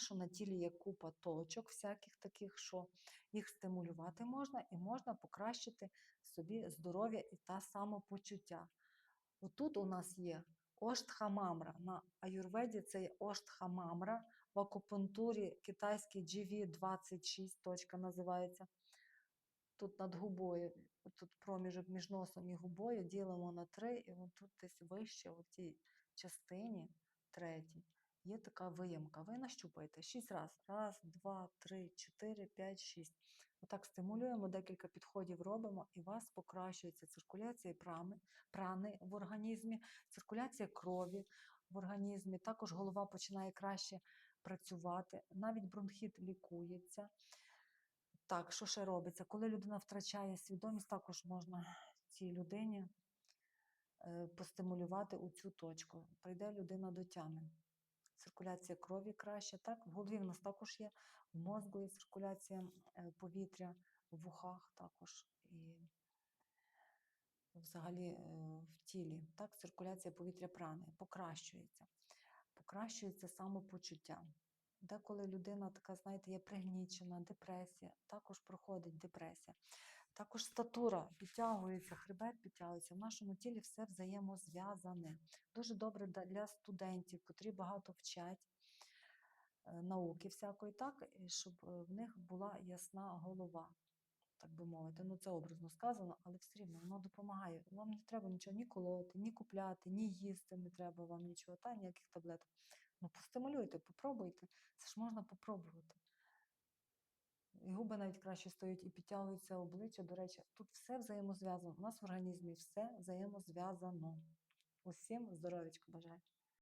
що на тілі є купа точок, всяких таких, що їх стимулювати можна, і можна покращити собі здоров'я і та самопочуття. Отут у нас є Оштхамамра. На аюрведі це є Оштхамамра, в акупунктурі китайський GV26 точка називається. Тут над губою, тут проміжок між носом і губою ділимо на три, і тут десь вище, в тій частині третій, є така виємка. Ви нащупаєте шість разів. Раз, два, три, чотири, п'ять, шість. Отак стимулюємо, декілька підходів робимо, і у вас покращується циркуляція прани, прани в організмі, циркуляція крові в організмі. Також голова починає краще працювати, навіть бронхіт лікується. Так, що ще робиться? Коли людина втрачає свідомість, також можна цій людині е, постимулювати у цю точку. Прийде людина до тями. Циркуляція крові краще. Так, в голові в нас також є, в мозку є циркуляція е, повітря, в вухах також і взагалі е, в тілі. Так, циркуляція повітря прани покращується. Покращується самопочуття. Деколи людина така, знаєте, є пригнічена, депресія, також проходить депресія. Також статура підтягується, хребет підтягується. В нашому тілі все взаємозв'язане. Дуже добре для студентів, котрі багато вчать е, науки всякої, так, щоб е, в них була ясна голова, так би мовити. Ну, це образно сказано, але все рівно воно допомагає. Вам не треба нічого ні колоти, ні купляти, ні їсти не треба вам нічого, та ніяких таблеток. Ну, постимулюйте, попробуйте. Це ж можна попробувати. І губи навіть краще стоять і підтягуються обличчя. До речі, тут все взаємозв'язано. У нас в організмі все взаємозв'язано. Усім здоров'ячка бажаю.